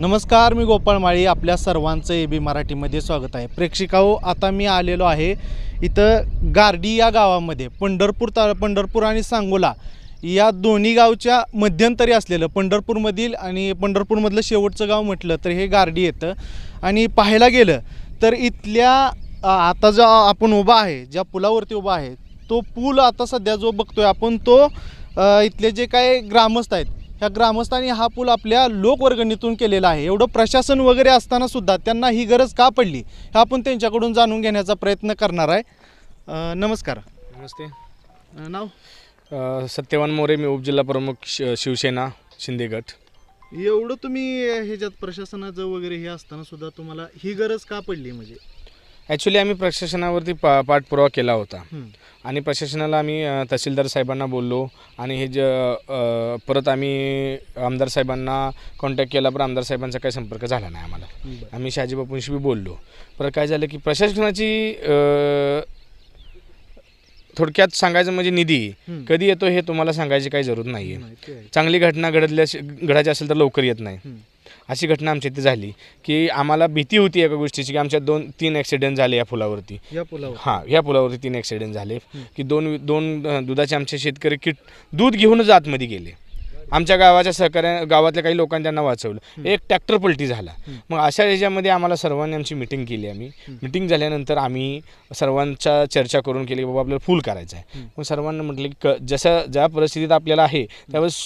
नमस्कार मी गोपाळ माळी. आपल्या सर्वांचं ए बी मराठीमध्ये स्वागत आहे. प्रेक्षिकाओ आता मी आलेलो आहे इथं गार्डी या गावामध्ये पंढरपूर ता पंढरपूर आणि सांगोला या दोन्ही गावच्या मध्यंतरी असलेलं पंढरपूरमधील आणि पंढरपूरमधलं शेवटचं गाव म्हटलं तर हे गार्डी येतं. आणि पाहायला गेलं तर इथल्या आता जो आपण उभा आहे ज्या पुलावरती उभा आहे तो पूल आता सध्या जो बघतोय आपण तो इथले जे काय ग्रामस्थ आहेत ह्या ग्रामस्थांनी हा पूल आपल्या लोकवर्गणीतून केलेला आहे. एवढं प्रशासन वगैरे असताना सुद्धा त्यांना ही गरज का पडली? हे आपण त्यांच्याकडून जाणून घेण्याचा प्रयत्न करणार आहे. नमस्कार. नमस्ते. नाव? सत्यवान मोरे मी उपजिल्हा प्रमुख श शिवसेना शिंदे गट. एवढं तुम्ही ह्याच्यात प्रशासनाचं वगैरे हे असताना सुद्धा तुम्हाला ही गरज का पडली म्हणजे? ॲक्च्युली आम्ही प्रशासनावरती पा पाठपुरावा केला होता. आणि प्रशासनाला आम्ही तहसीलदार साहेबांना बोललो आणि हे ज परत आम्ही आमदार साहेबांना कॉन्टॅक्ट केला पण आमदार साहेबांचा काही संपर्क झाला नाही आम्हाला. आम्ही शहाजी बापूंशी बी बोललो परत काय झालं की प्रशासनाची थोडक्यात सांगायचं म्हणजे निधी. कधी येतो हे तुम्हाला सांगायची काही जरूर नाही आहे. चांगली घटना घडल्या घडायची असेल तर लवकर येत नाही. अशी घटना आमच्या इथे झाली की आम्हाला भीती होती एका गोष्टीची की आमच्या दोन तीन ॲक्सिडेंट झाले या पुलावरती. या पुलावर? हां ह्या पुलावरती तीन ॲक्सिडेंट झाले की दोन दोन दुधाचे आमचे शेतकरी किट दूध घेऊनच आतमध्ये गेले. आमच्या गावाच्या सहकार्या गावातल्या काही लोकांनी त्यांना वाचवलं. एक ट्रॅक्टर पलटी झाला. मग अशा याच्यामध्ये आम्हाला सर्वांनी आमची मिटिंग केली आम्ही. मिटिंग झाल्यानंतर आम्ही सर्वांच्या चर्चा करून केली की बाबा आपल्याला फुल करायचं आहे. मग सर्वांना म्हटलं की क जसं ज्या परिस्थितीत आपल्याला आहे त्यावेळेस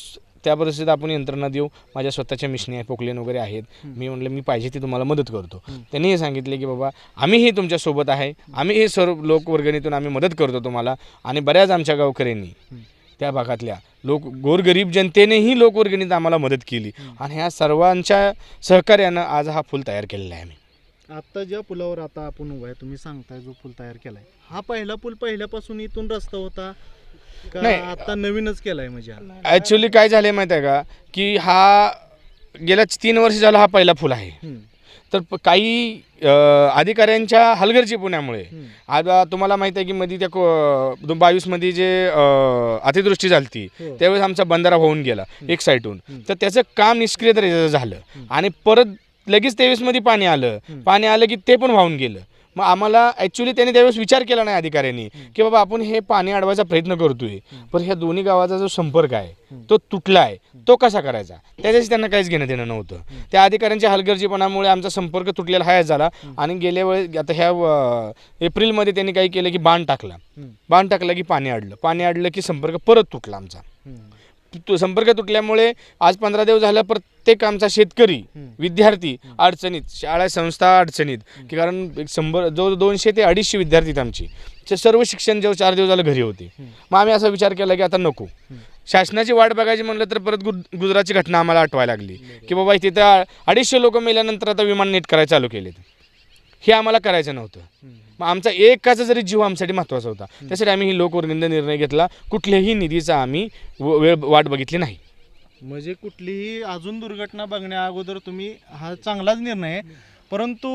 त्या परिस्थितीत आपण यंत्रणा देऊ. माझ्या स्वतःच्या मिशनी आहे पोकलेन वगैरे आहेत. मी म्हटलं मी पाहिजे ती तुम्हाला मदत करतो. त्यांनी हे सांगितले की बाबा आम्हीही तुमच्यासोबत आहे. आम्ही हे सर्व लोकवर्गणीतून आम्ही मदत करतो तुम्हाला आणि बऱ्याच आमच्या गावकऱ्यांनी. त्या भागातल्या लोक गोरगरीब जनतेनेही लोकवर्गणीत आम्हाला मदत केली. आणि ह्या सर्वांच्या सहकार्यानं आज हा फुल तयार केलेला आहे आम्ही. आता ज्या पुलावर आता आपण उभा आहे तुम्ही सांगताय जो पूल तयार केलाय. हा पहिला पूल पहिल्यापासून इथून रस्ता होता. नाही. आता नवीनच केलाय म्हणजे हा? ॲक्च्युली काय झालं माहीत आहे का? की हा गेल्या तीन वर्ष झाला हा पहिला फुल आहे. तर प- काही अ, अधिकाऱ्यांच्या हलगर्जीपणामुळे हं. आता तुम्हाला माहिती आहे की मध्ये त्या दोन बावीसमध्ये जे अ, अतिवृष्टी झाली हो. त्यावेळेस आमचा बंधारा होऊन गेला एक साईडून तर त्याचं काम निष्क्रिय झालं. आणि परत लगेच तेवीसमध्ये पाणी आलं. पाणी आलं की ते पण वाहून गेलं. मग आम्हाला ॲक्च्युली त्यांनी त्यावेळेस विचार केला नाही अधिकाऱ्यांनी की बाबा आपण हे पाणी अडवायचा प्रयत्न करतोय पण ह्या दोन्ही गावाचा जो संपर्क आहे तो तुटला आहे तो कसा करायचा? त्याच्याशी त्यांना काहीच घेणं देणं नव्हतं. त्या अधिकाऱ्यांच्या हलगर्जीपणामुळे आमचा संपर्क तुटलेला हायच झाला आणि गेल्या वेळेस आता ह्या एप्रिलमध्ये त्यांनी काही केलं की बाण टाकला. बाण टाकला की पाणी अडलं. पाणी अडलं की संपर्क परत तुटला आमचा. तो संपर्क तुटल्यामुळे आज पंधरा दिवस झालं प्रत्येक आमचा शेतकरी. विद्यार्थी अडचणीत शाळा संस्था अडचणीत की कारण एक शंभर जो दोनशे ते अडीचशे विद्यार्थी आहेत आमची. ते सर्व शिक्षण जेव्हा चार दिवस झालं घरी होते. मग आम्ही असा विचार केला की आता नको. शासनाची वाट बघायची म्हणलं तर परत गुज गुजरातची घटना आम्हाला आठवायला लागली. की बाबा तिथं अडीचशे लोक मेल्यानंतर आता विमान नीट करायला चालू केलेत. हे आम्हाला करायचं नव्हतं. मग आमचा एकाचा जरी जीव आमच्यासाठी महत्त्वाचा होता त्यासाठी आम्ही ही लोकवर्गणीचा निर्णय घेतला. कुठल्याही निधीचा आम्ही वेळ वाट बघितली नाही. म्हणजे कुठलीही अजून दुर्घटना बघण्या अगोदर तुम्ही हा चांगलाच निर्णय आहे. परंतु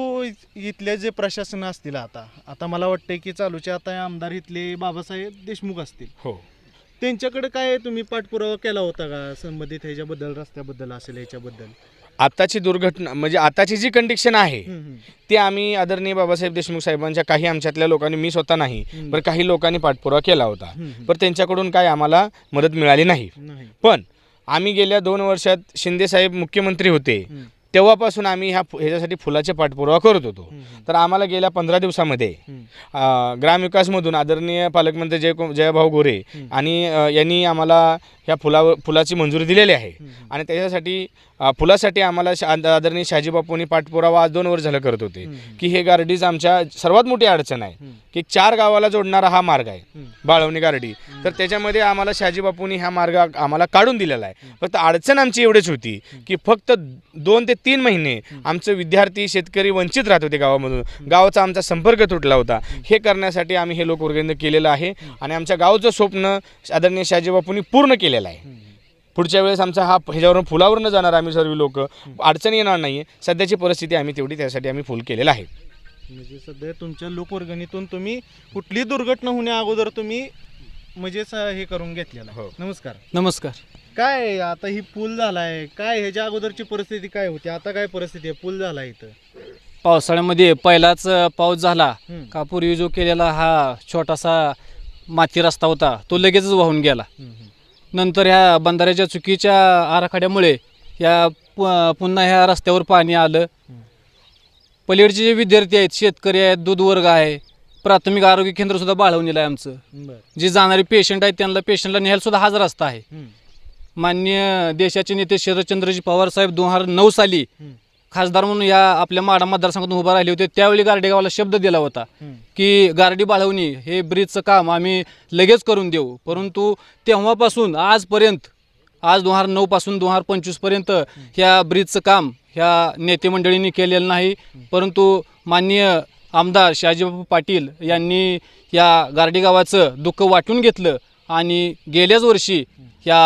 इथले जे प्रशासन असतील आता आता मला वाटतंय की चालूचे आता आमदार इथले बाबासाहेब देशमुख असतील. हो. त्यांच्याकडे काय तुम्ही पाठपुरावा केला होता का? संबंधित ह्याच्याबद्दल रस्त्याबद्दल असेल ह्याच्याबद्दल? आताची दुर्घटना म्हणजे आताची जी कंडिशन आहे. ती आम्ही आदरणीय बाबासाहेब देशमुख साहेबांच्या काही आमच्यातल्या लोकांनी मी स्वतः नाही. पण काही लोकांनी पाठपुरावा केला होता. पण त्यांच्याकडून काय आम्हाला मदत मिळाली नाही पण आम्ही गेल्या दोन वर्षात शिंदे साहेब मुख्यमंत्री होते. तेव्हापासून आम्ही ह्या ह्याच्यासाठी फुलाचे पाठपुरावा करत होतो. तर आम्हाला गेल्या पंधरा दिवसामध्ये ग्रामविकासमधून आदरणीय पालकमंत्री जय जयभाऊ गोरे. आणि यांनी आम्हाला ह्या फुलावर फुलाची मंजुरी दिलेली आहे. आणि त्याच्यासाठी फुलासाठी आम्हाला शा- आद- आदरणीय शहाजी बापूंनी पाठपुरावा आज दोन वर्ष झालं करत होते. की हे गार्डीज आमच्या सर्वात मोठी अडचण आहे. की चार गावाला जोडणारा हा मार्ग आहे. बाळवणी गार्डी. तर त्याच्यामध्ये आम्हाला शहाजी बापूंनी हा मार्ग आम्हाला काढून दिलेला आहे. फक्त अडचण आमची एवढीच होती की फक्त दोन ते तीन महिने आमचे विद्यार्थी शेतकरी वंचित राहत होते गावामधून. गावाचा आमचा संपर्क तुटला होता. हे करण्यासाठी आम्ही हे लोकवर्गेंद्र केलेलं आहे आणि आमच्या गावचं स्वप्न आदरणीय शहाजी बापूंनी पूर्ण केलेलं आहे. पुढच्या वेळेस आमचा हा ह्याच्यावरून फुलावरनं जाणार आम्ही सर्व लोक. अडचण येणार नाही आहे सध्याची परिस्थिती आम्ही तेवढी त्यासाठी आम्ही फुल केलेलं आहे. म्हणजे सध्या तुमच्या लोकवर्गणीतून तुम्ही कुठली दुर्घटना होण्या अगोदर तुम्ही म्हणजे हे करून घेतलेलं आहे. हो. नमस्कार. नमस्कार. काय आता ही पूल झालाय. काय ह्याच्या अगोदरची परिस्थिती काय होती? आता काय परिस्थिती आहे? पूल झाला इथं. पावसाळ्यामध्ये पहिलाच पाऊस झाला. का पूर्वी जो केलेला हा छोटासा माती रस्ता होता तो लगेचच वाहून गेला. नंतर ह्या बंधाऱ्याच्या चुकीच्या आराखड्यामुळे या पु- पुन्हा ह्या रस्त्यावर पाणी आलं. पलीकडचे जे विद्यार्थी आहेत शेतकरी आहेत दूध वर्ग आहे प्राथमिक आरोग्य केंद्र सुद्धा बाळवलेलं आहे आमचं. जे जाणारे पेशंट आहेत त्यांना पेशंटला न्यायला सुद्धा हाच रस्ता आहे. मान्य देशाचे नेते शरदचंद्रजी पवार साहेब दोन हजार नऊ साली खासदार म्हणून या आपल्या माडा मतदारसंघातून उभा राहिले होते. त्यावेळी गारडेगावाला शब्द दिला होता. की गारडी बाळवणी हे ब्रिजचं काम आम्ही लगेच करून देऊ. परंतु तेव्हापासून आजपर्यंत आज दोन हजार नऊपासून दोन हजार पंचवीसपर्यंत ह्या ब्रिजचं काम ह्या नेते मंडळींनी केलेलं नाही. परंतु माननीय आमदार शहाजीबाबू पाटील यांनी या गारडी गावाचं दुःख वाटून घेतलं आणि गेल्याच वर्षी ह्या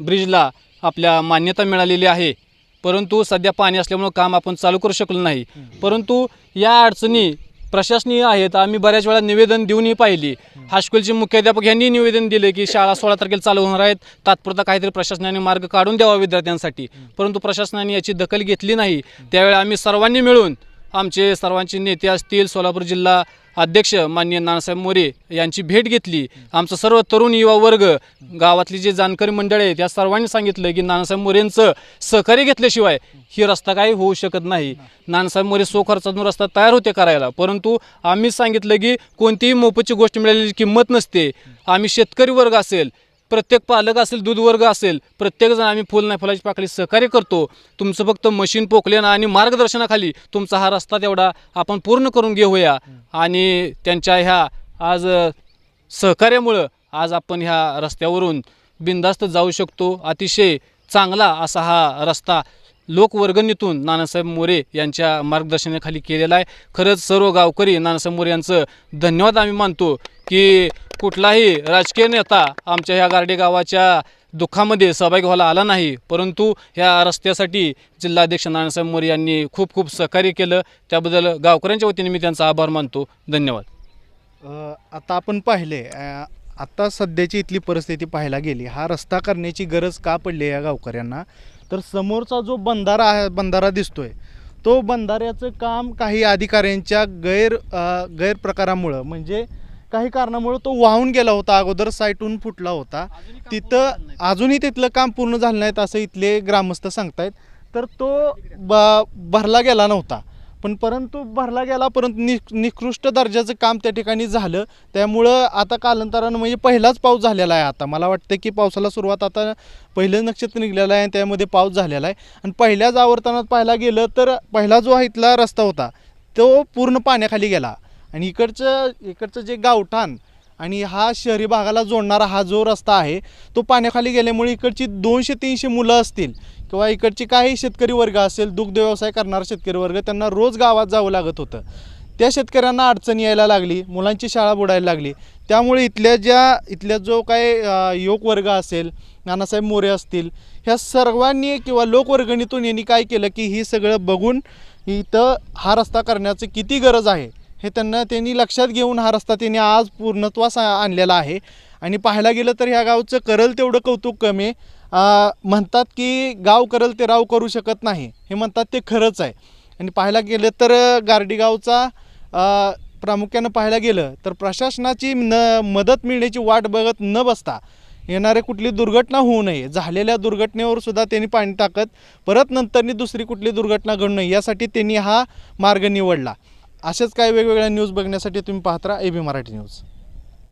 ब्रिजला आपल्या मान्यता मिळालेली आहे. परंतु सध्या पाणी असल्यामुळं काम आपण चालू करू शकलो नाही. परंतु या अडचणी प्रशासनीय आहेत. आम्ही बऱ्याच वेळा निवेदन देऊनही पाहिली. हायस्कूलचे मुख्याध्यापक यांनी निवेदन दिले की शाळा सोळा तारखेला चालू होणार आहेत. तात्पुरता काहीतरी प्रशासनाने मार्ग काढून द्यावा विद्यार्थ्यांसाठी. परंतु प्रशासनाने याची दखल घेतली नाही. त्यावेळी आम्ही सर्वांनी मिळून आमचे सर्वांचे नेते असतील सोलापूर जिल्हा अध्यक्ष माननीय नानासाहेब मोरे यांची भेट घेतली. आमचं सर्व तरुण युवा वर्ग गावातली जे जाणकारी मंडळ आहेत या सर्वांनी सांगितलं की नानासाहेब मोरेंचं सहकार्य घेतल्याशिवाय ही रस्ता काही होऊ शकत नाही. नानासाहेब मोरे सो खर्चातून रस्ता तयार होते करायला परंतु आम्ही सांगितलं की कोणतीही मोफतची गोष्ट मिळालेली किंमत नसते. आम्ही शेतकरी वर्ग असेल प्रत्येक पालक असेल दूध वर्ग असेल प्रत्येकजण आम्ही फुल नाही फुलाची पाकळी सहकार्य करतो. तुमचं फक्त मशीन पोकलेनं आणि मार्गदर्शनाखाली तुमचा हा रस्ता तेवढा आपण पूर्ण करून घेऊया. आणि त्यांच्या ह्या आज सहकार्यामुळं आज आपण ह्या रस्त्यावरून बिंदास्त जाऊ शकतो. अतिशय चांगला असा हा रस्ता लोकवर्गणीतून नानासाहेब मोरे यांच्या मार्गदर्शनाखाली केलेला आहे. खरंच सर्व गावकरी नानासाहेब मोरे यांचं धन्यवाद आम्ही मानतो की कुठलाही राजकीय नेता आमच्या ह्या गारडे गावाच्या दुःखामध्ये सहभागी व्हायला आला नाही. परंतु ह्या रस्त्यासाठी जिल्हाध्यक्ष नानासाहेब मोरे यांनी खूप खूप सहकार्य केलं. त्याबद्दल गावकऱ्यांच्या वतीने मी त्यांचा आभार मानतो. धन्यवाद. आता आपण पाहिले अ, आता सध्याची इथली परिस्थिती पाहायला गेली हा रस्ता करण्याची गरज का पडली या गावकऱ्यांना? तर समोरचा जो बंधारा आहे बंधारा दिसतोय तो बंधाऱ्याचं काम काही अधिकाऱ्यांच्या गैर गैरप्रकारामुळं म्हणजे काही कारणामुळं तो वाहून गेला होता अगोदर साईटून फुटला होता. तिथं अजूनही तिथलं काम पूर्ण झालं नाहीत असं इथले ग्रामस्थ सांगतायत. तर तो ब भरला गेला नव्हता. पण परंतु भरला गेला परंतु नि निकृष्ट दर्जाचं काम त्या ठिकाणी झालं. त्यामुळं आता कालांतरानं म्हणजे पहिलाच पाऊस झालेला आहे आता. मला वाटतं की पावसाला सुरुवात आता पहिलं नक्षत्र निघलेलं आहे आणि त्यामध्ये पाऊस झालेला आहे. आणि पहिल्याच आवर्तनात पाहायला गेलं तर पहिला जो इथला रस्ता होता तो पूर्ण पाण्याखाली गेला. आणि इकडचं इकडचं जे गावठाण आणि हा शहरी भागाला जोडणारा हा जो रस्ता आहे तो पाण्याखाली गेल्यामुळे इकडची दोनशे तीनशे मुलं असतील. किंवा इकडची काही शेतकरी वर्ग असेल दुग्ध व्यवसाय करणारा शेतकरी वर्ग त्यांना रोज गावात जावं लागत होतं. त्या शेतकऱ्यांना अडचण यायला लागली मुलांची शाळा बुडायला लागली. त्यामुळे इथल्या ज्या इथल्या जो काय अ, वर्ग असेल नानासाहेब मोरे असतील ह्या सर्वांनी किंवा लोकवर्गणीतून यांनी काय केलं की ही सगळं बघून इथं हा रस्ता करण्याची किती गरज आहे हे त्यांना त्यांनी लक्षात घेऊन हा रस्ता त्यांनी आज पूर्णत्वास आणलेला आहे. आणि पाहायला गेलं तर ह्या गावचं करल तेवढं कौतुक कमी आहे. म्हणतात की गाव करल ते राव करू शकत नाही. हे म्हणतात ते खरंच आहे. आणि पाहायला गेलं तर अ, प्रामुख्यानं पाहायला गेलं तर प्रशासनाची न मदत मिळण्याची वाट बघत न बसता येणारे कुठली दुर्घटना होऊ नये. झालेल्या दुर्घटनेवर सुद्धा त्यांनी पाणी टाकत परत नंतरनी दुसरी कुठली दुर्घटना घडू नये यासाठी त्यांनी हा मार्ग निवडला. असेच काही वेगवेगळ्या न्यूज बघण्यासाठी तुम्ही पाहत राहा ए बी मराठी न्यूज